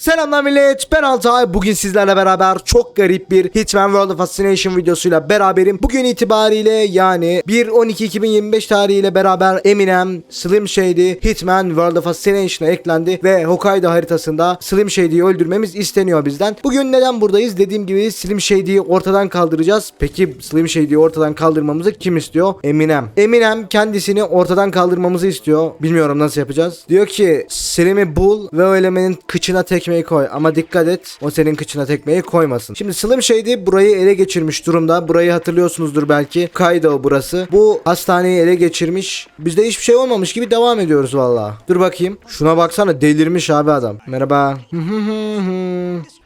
Selamlar millet ben Altay. Bugün sizlerle beraber çok garip bir Hitman World of Fascination videosuyla beraberim. Bugün itibariyle yani 1-12-2025 tarihiyle beraber Eminem, Slim Shady, Hitman World of Fascination'a eklendi Ve Hokkaido haritasında Slim Shady'yi öldürmemiz isteniyor bizden. Bugün neden buradayız? Dediğim gibi Slim Shady'yi ortadan kaldıracağız. Peki Slim Shady'yi ortadan kaldırmamızı kim istiyor? Eminem. Eminem kendisini ortadan kaldırmamızı istiyor. Bilmiyorum nasıl yapacağız. Diyor ki Slim'i bul ve o elemenin kıçına tekmeyi koy ama dikkat et o senin kıçına tekmeyi koymasın. Şimdi Slim Shady burayı ele geçirmiş durumda. Burayı hatırlıyorsunuzdur belki. Kaido burası. Bu hastaneyi ele geçirmiş. Bizde hiçbir şey olmamış gibi devam ediyoruz valla. Dur bakayım. Şuna baksana delirmiş abi adam. Merhaba.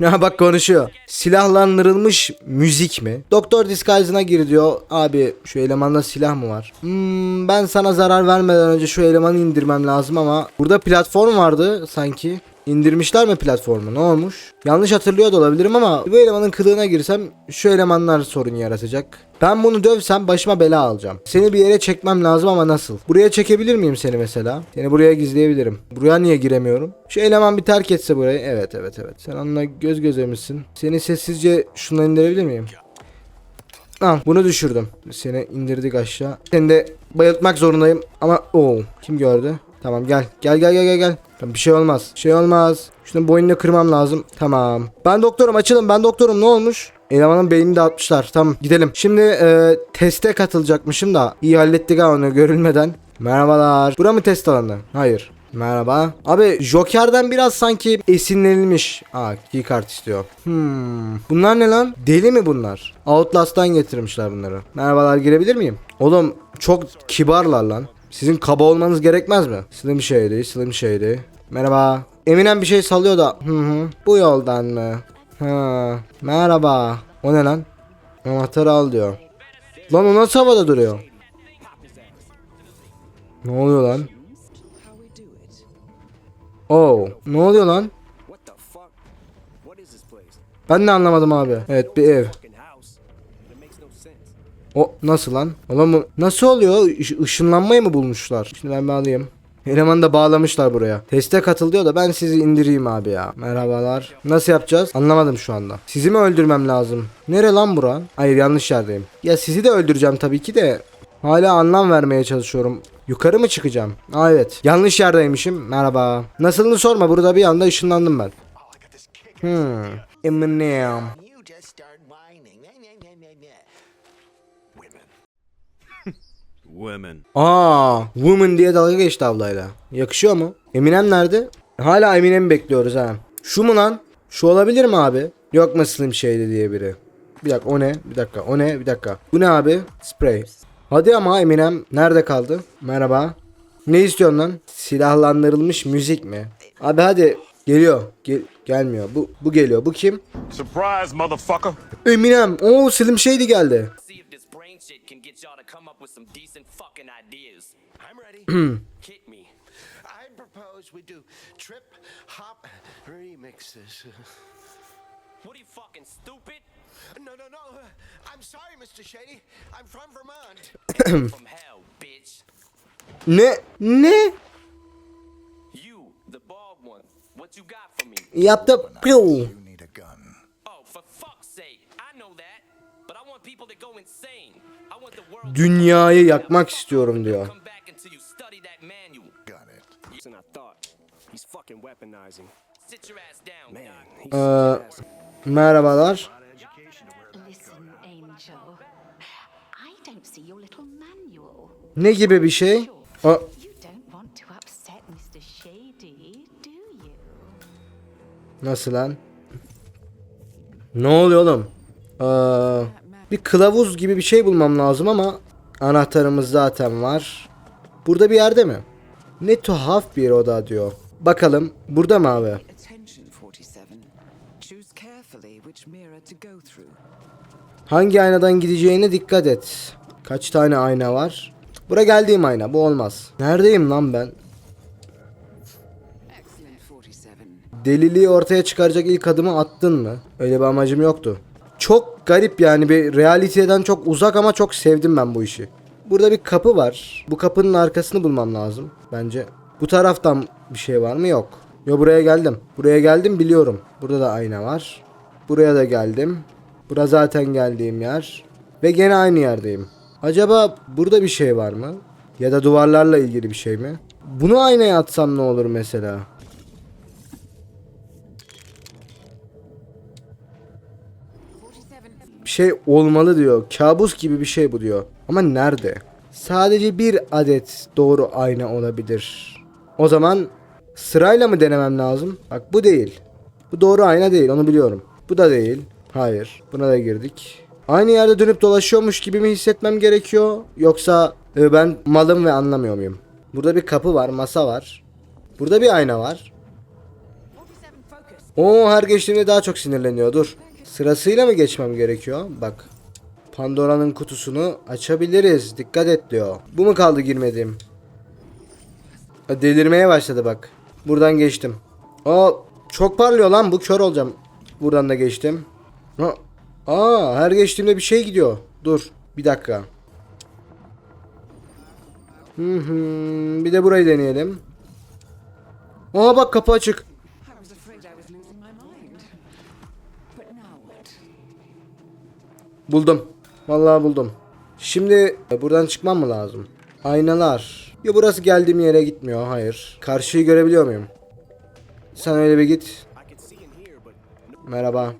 Ya bak konuşuyor. Silahlandırılmış müzik mi? Doktor Disguise'ına gir diyor. Abi şu elemanda silah mı var? Hmm, ben sana zarar vermeden önce şu elemanı indirmem lazım ama burada platform vardı sanki. İndirmişler mi platformu? Ne olmuş? Yanlış hatırlıyor da olabilirim ama bu elemanın kılığına girsem şu elemanlar sorun yaratacak. Ben bunu dövsem başıma bela alacağım. Seni bir yere çekmem lazım ama nasıl? Buraya çekebilir miyim seni mesela? Seni buraya gizleyebilirim. Buraya niye giremiyorum? Şu eleman bir terk etse burayı. Evet evet evet. Sen onunla göz göze misin? Seni sessizce şundan indirebilir miyim? Al bunu düşürdüm. Seni indirdik aşağı. Seni de bayıltmak zorundayım ama o kim gördü? Tamam gel. Gel gel gel gel gel. Tamam, bir şey olmaz. Bir şey olmaz. Şunun boynunu kırmam lazım. Tamam. Ben doktorum açılın. Ben doktorum. Ne olmuş? Elemanın beynini dağıtmışlar. Tamam gidelim. Şimdi e, teste katılacakmışım da iyi hallettik ha onu görülmeden. Merhabalar. Bura mı test alanı? Hayır. Merhaba. Abi Joker'den biraz sanki esinlenilmiş. Aa keycard istiyor. Hmm. Bunlar ne lan? Deli mi bunlar? Outlast'tan getirmişler bunları. Merhabalar girebilir miyim? Oğlum çok kibarlar lan. Sizin kaba olmanız gerekmez mi? Slim Shady, Slim Shady. Merhaba. Eminem bir şey sallıyor da. Hı hı. Bu yoldan mı? Ha. Merhaba. O ne lan? Anahtarı al diyor. Lan o nasıl havada duruyor? Ne oluyor lan? Oh, ne oluyor lan? Ben de anlamadım abi. Evet bir ev. O nasıl lan? Oğlum nasıl oluyor? Iş- ışınlanmayı mı bulmuşlar? Şimdi ben alayım. Elemanı da bağlamışlar buraya. Teste katıl diyor da ben sizi indireyim abi ya. Merhabalar. Nasıl yapacağız? Anlamadım şu anda. Sizi mi öldürmem lazım? Nere lan bura? Hayır yanlış yerdeyim. Ya sizi de öldüreceğim tabii ki de. Hala anlam vermeye çalışıyorum. Yukarı mı çıkacağım? Aa evet. Yanlış yerdeymişim. Merhaba. Nasılını sorma. Burada bir anda ışınlandım ben. Hmm. Eminem. Women. Aa, woman diye dalga geçti ablayla. Yakışıyor mu? Eminem nerede? Hala Eminem'i bekliyoruz ha. Şu mu lan? Şu olabilir mi abi? Yok mu Slim Shady diye biri? Bir dakika o ne? Bir dakika o ne? Bir dakika. Bu ne abi? Spray. Hadi ama Eminem nerede kaldı? Merhaba. Ne istiyorsun lan? Silahlandırılmış müzik mi? Abi hadi. Geliyor. Gel gelmiyor. Bu bu geliyor. Bu kim? Surprise, motherfucker. Eminem. Oo Slim Shady geldi. Shit can get y'all to come up with some decent fucking ideas. I'm ready. Hmm. Hit me. I propose we do trip hop remixes. What are you fucking stupid? no, no, no. I'm sorry, Mr. Shady. I'm from Vermont. From hell, bitch. Ne? Ne? You, the bald one. What you got for me? Yaptı. Piu. I don't see your little manual. Ne gibi bir şey? O, nasıl lan? Ne oluyor oğlum? Ee, bir kılavuz gibi bir şey bulmam lazım ama anahtarımız zaten var. Burada bir yerde mi? Ne tuhaf bir oda diyor. Bakalım burada mı abi? Attention 47. Choose carefully which mirror to go through. Hangi aynadan gideceğine dikkat et. Kaç tane ayna var? Bura geldiğim ayna. Bu olmaz. Neredeyim lan ben? Excellent 47. Deliliği ortaya çıkaracak ilk adımı attın mı? Öyle bir amacım yoktu. Çok garip yani bir realiteden çok uzak ama çok sevdim ben bu işi. Burada bir kapı var. Bu kapının arkasını bulmam lazım bence. Bu taraftan bir şey var mı? Yok. Yo buraya geldim. Buraya geldim biliyorum. Burada da ayna var. Buraya da geldim. Bura zaten geldiğim yer. Ve gene aynı yerdeyim. Acaba burada bir şey var mı? Ya da duvarlarla ilgili bir şey mi? Bunu aynaya atsam ne olur mesela? Bir şey olmalı diyor. Kabus gibi bir şey bu diyor. Ama nerede? Sadece bir adet doğru ayna olabilir. O zaman sırayla mı denemem lazım? Bak bu değil. Bu doğru ayna değil onu biliyorum. Bu da değil. Hayır. Buna da girdik. Aynı yerde dönüp dolaşıyormuş gibi mi hissetmem gerekiyor? Yoksa e, ben malım ve anlamıyor muyum? Burada bir kapı var, masa var. Burada bir ayna var. Oo her geçtiğimde daha çok sinirleniyor. Dur. Sırasıyla mı geçmem gerekiyor? Bak. Pandora'nın kutusunu açabiliriz. Dikkat et diyor. Bu mu kaldı girmediğim? Delirmeye başladı bak. Buradan geçtim. Aa çok parlıyor lan bu kör olacağım. Buradan da geçtim. Aa her geçtiğimde bir şey gidiyor. Dur bir dakika. Hı hı, bir de burayı deneyelim. Aa bak kapı açık. Buldum. Vallahi buldum. Şimdi e, buradan çıkmam mı lazım? Aynalar. Ya burası geldiğim yere gitmiyor. Hayır. Karşıyı görebiliyor muyum? Sen öyle bir git. Merhaba.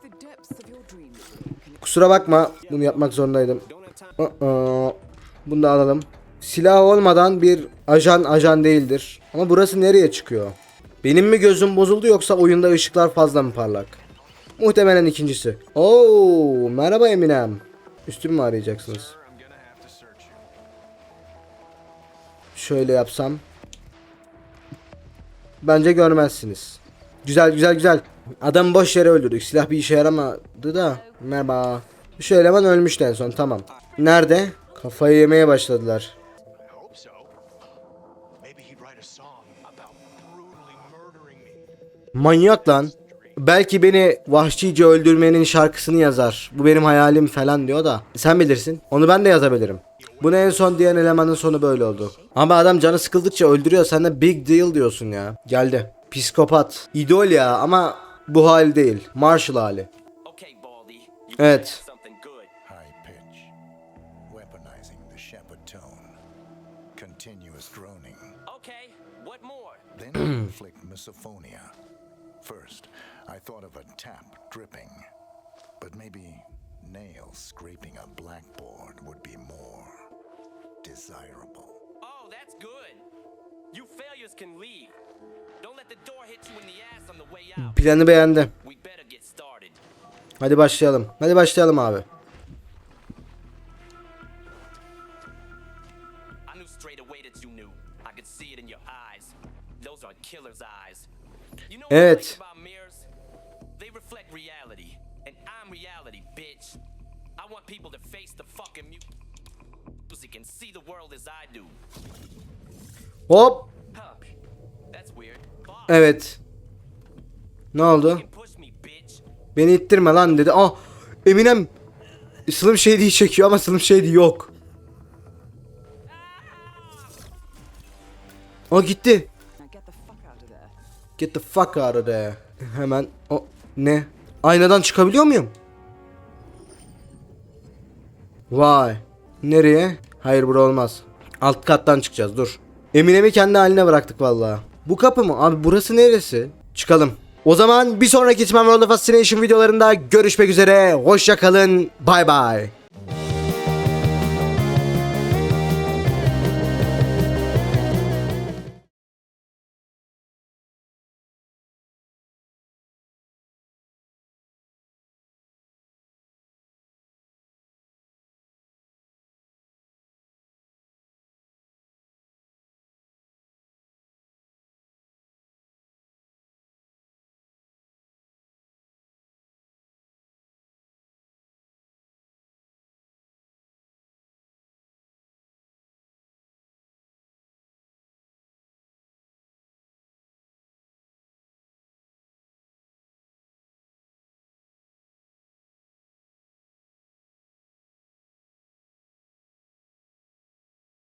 Kusura bakma. Bunu yapmak zorundaydım. Bunu da alalım. Silah olmadan bir ajan ajan değildir. Ama burası nereye çıkıyor? Benim mi gözüm bozuldu yoksa oyunda ışıklar fazla mı parlak? Muhtemelen ikincisi. Oo, merhaba Eminem. Üstümü mü arayacaksınız? Şöyle yapsam. Bence görmezsiniz. Güzel güzel güzel. Adamı boş yere öldürdük. Silah bir işe yaramadı da. Merhaba. Şu eleman ölmüştü en son tamam. Nerede? Kafayı yemeye başladılar. Manyak lan. Belki beni vahşice öldürmenin şarkısını yazar. Bu benim hayalim falan diyor da. Sen bilirsin. Onu ben de yazabilirim. Bunu en son diyen elemanın sonu böyle oldu. Ama adam canı sıkıldıkça öldürüyor. Sen de big deal diyorsun ya. Geldi. Psikopat. İdol ya ama bu hal değil. Marshall hali. Evet. said something good. High pitch, weaponizing the shepherd tone, continuous droning, Okay, what more? then inflict misophonia. First, I thought of a tap dripping, but maybe nails scraping a blackboard would be more desirable. Oh, that's good. You failures can leave. Don't let the door hit you in the ass on the way out. Planı beğendi. We better get started. Hadi başlayalım. Hadi başlayalım abi. Do. Hop. Evet. Ne oldu? Beni ittirme lan dedi. Ah Eminem Slim Shady çekiyor ama Slim Shady yok. O gitti. Get the fuck out of there. Hemen o ne? Aynadan çıkabiliyor muyum? Vay. Nereye? Hayır bura olmaz. Alt kattan çıkacağız dur. Eminem'i kendi haline bıraktık vallahi. Bu kapı mı? Abi burası neresi? Çıkalım. O zaman bir sonraki Hitman World of Fascination videolarında görüşmek üzere. Hoşça kalın. Bay bay.